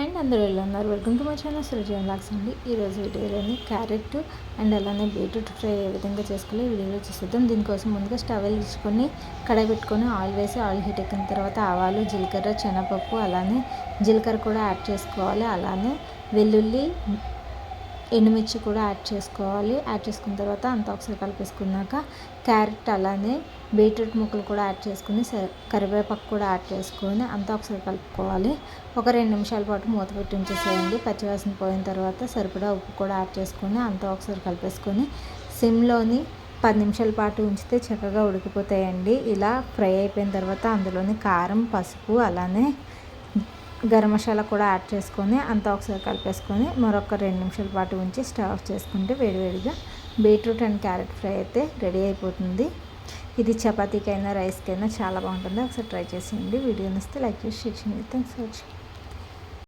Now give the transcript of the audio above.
And అందరూ ఎలా ఉన్నారు? Welcome to my channel Srujan lakhs అండి. ఈరోజు వీడియోలోని క్యారెట్ అండ్ అలానే బీట్రూట్ ఫ్రై ఏ విధంగా చేసుకోవాలి వీడియోలో చూసేద్దాం. దీనికోసం ముందుగా స్టవ్ తీసుకొని కడాయి పెట్టుకొని ఆయిల్ వేసి ఆయిల్ హీట్ ఎక్కిన తర్వాత ఆవాలు జీలకర్ర శనగపప్పు అలానే జీలకర్ర కూడా యాడ్ చేసుకోవాలి. అలానే వెల్లుల్లి ఎండుమిర్చి కూడా యాడ్ చేసుకోవాలి. యాడ్ చేసుకున్న తర్వాత అంతా ఒకసారి కలిపేసుకున్నాక క్యారెట్ అలానే బీట్రూట్ ముక్కలు కూడా యాడ్ చేసుకుని కరివేపాకు కూడా యాడ్ చేసుకొని అంతా ఒకసారి కలుపుకోవాలి. ఒక రెండు నిమిషాల పాటు మూత పెట్టి ఉంచేసేయండి. పచ్చివాసన పోయిన తర్వాత సరిపడా ఉప్పు కూడా యాడ్ చేసుకొని అంతా ఒకసారి కలిపేసుకొని సిమ్లోని పది నిమిషాల పాటు ఉంచితే చక్కగా ఉడికిపోతాయండి. ఇలా ఫ్రై అయిపోయిన తర్వాత అందులోని కారం పసుపు అలానే గరం మసాలా కూడా యాడ్ చేసుకొని అంతా ఒకసారి కలిపేసుకొని మరొక రెండు నిమిషాల పాటు ఉంచి స్టవ్ ఆఫ్ చేసుకుంటే వేడివేడిగా బీట్రూట్ అండ్ క్యారెట్ ఫ్రై అయితే రెడీ అయిపోతుంది. ఇది చపాతీకైనా రైస్కైనా చాలా బాగుంటుంది. ఒకసారి ట్రై చేసేయండి వీడియో వస్తే లైక్ చేసి షేర్ చేయండి. Thanks for watching